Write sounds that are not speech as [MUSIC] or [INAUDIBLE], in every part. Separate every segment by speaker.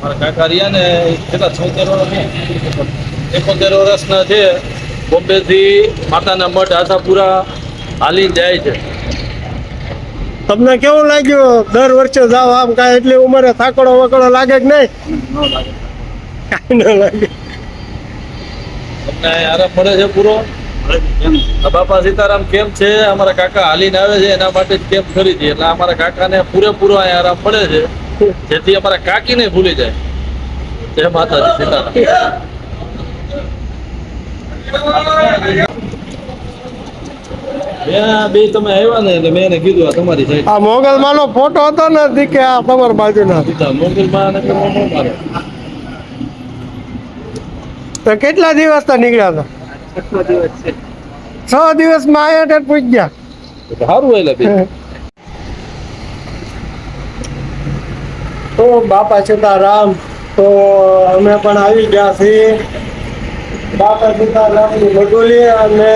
Speaker 1: મારા કાકા રહ્યા ને કેટલા છોતેર વર્ષ એકોતેર વર્ષના છે. બોમ્બેથી માતાના મઠ આશાપુરા હાલી જાય છે.
Speaker 2: તમને કેવું લાગ્યું? દર વર્ષે જાવ આમ કાંઈ એટલી ઉંમરે થાકડો વકડો લાગે કે નહીં? કાંઈ ન લાગે.
Speaker 1: તમને આરામ મળે છે પૂરો? બાપા સીતારામ કેમ છે? અમારા કાકા હાલીને આવે છે એના માટે કેમ છે. એટલે અમારા કાકાને પૂરેપૂરો અહીંયા આરામ મળે છે. જેથી અમારા કાકીને ભૂલી જાય. જય માતાજી સીતારામ. બે તમે આવ્યા ને એટલે મેં એને કીધું આ તમારી સાઈડ.
Speaker 2: આ મોગલમાંનો ફોટો હતો ને કે આ તમારી બાજુના.
Speaker 1: સીધા મોગલમાં અને પેલો ન મારે.
Speaker 2: તો કેટલા દિવસ તો નીકળ્યા હતા? છ? દિવસમાં આયા ટેટ પૂછ ગયા
Speaker 1: સારું એટલે [LAUGHS]
Speaker 2: તો બાપા સીતારામ, તો અમે પણ આવી ગયા છીએ. બાપા સીતારામની મડોલી અને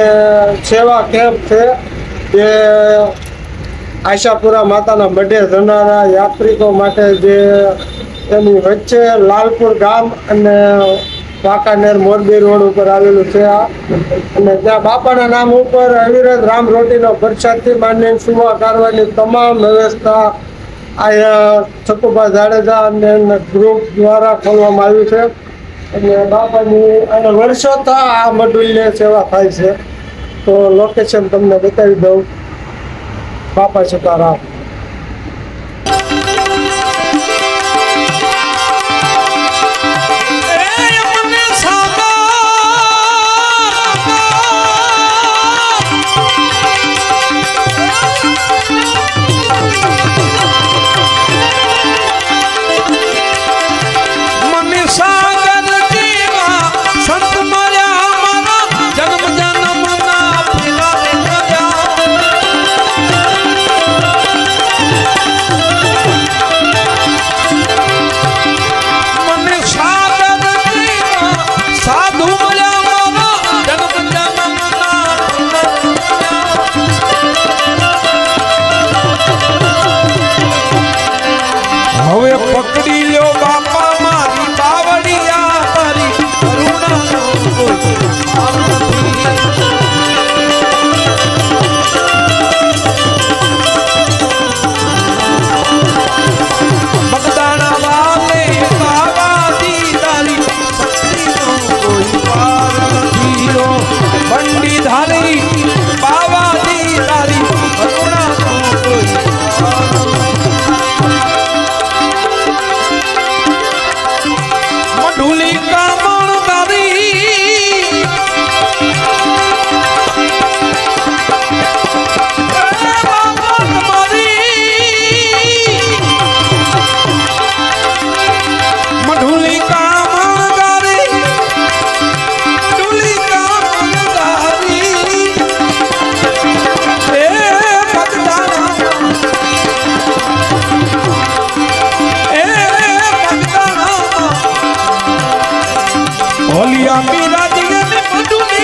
Speaker 2: સેવા કેમ્પ છે, જે આશાપુરા માતાના મઢે જનારા યાત્રિકો માટે જે એની વચ્ચે લાલપુર ગામ અને વાંકાનેર મોરબી રોડ ઉપર આવેલું છે આ. અને ત્યાં બાપાના નામ ઉપર અવિરત રામ રોટીનો પ્રસાદથી માંડીને સુવા કારવાની તમામ વ્યવસ્થા અહીંયા છકુભા જાડેજા અને ગ્રુપ દ્વારા ખોલવામાં આવ્યું છે. અને બાપાની અને વર્ષોથી આ મડુલ્ય સેવા થાય છે. તો લોકેશન તમને બતાવી દઉં. બાપા સીતારામ
Speaker 3: પકડી લો બાપ আমি রাজি তুমি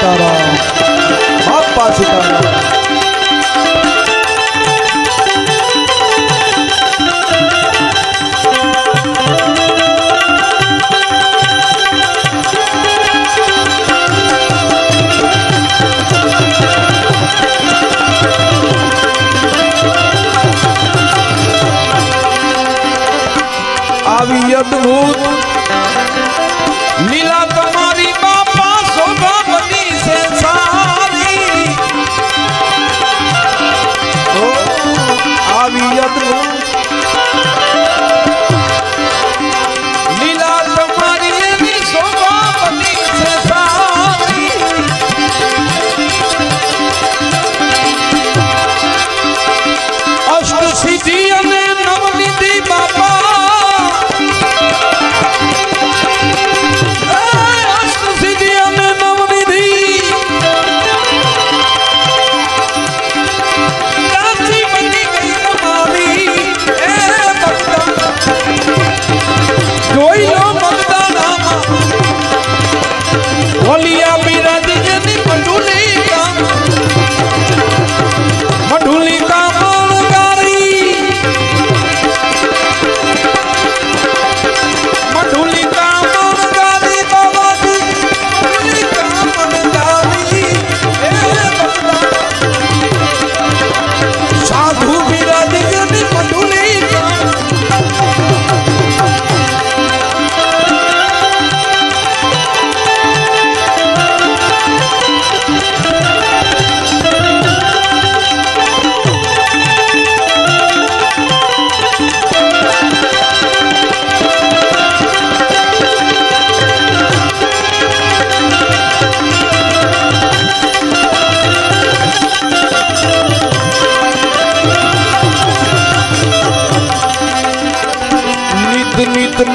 Speaker 3: सीताराम बापा सीताराम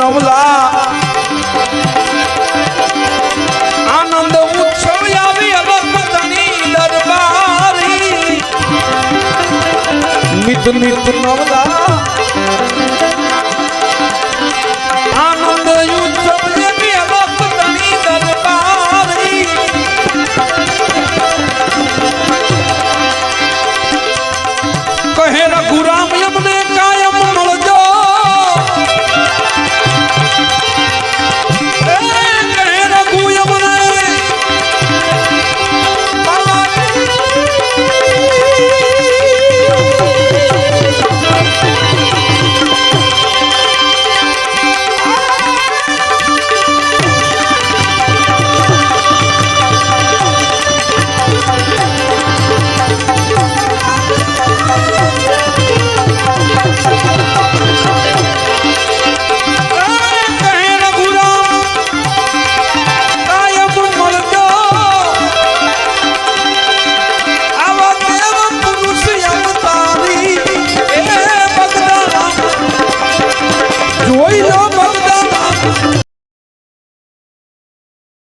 Speaker 3: કમલા આનંદ ઉત્સવ આવી ભક્તની દરબારી. મિત મિત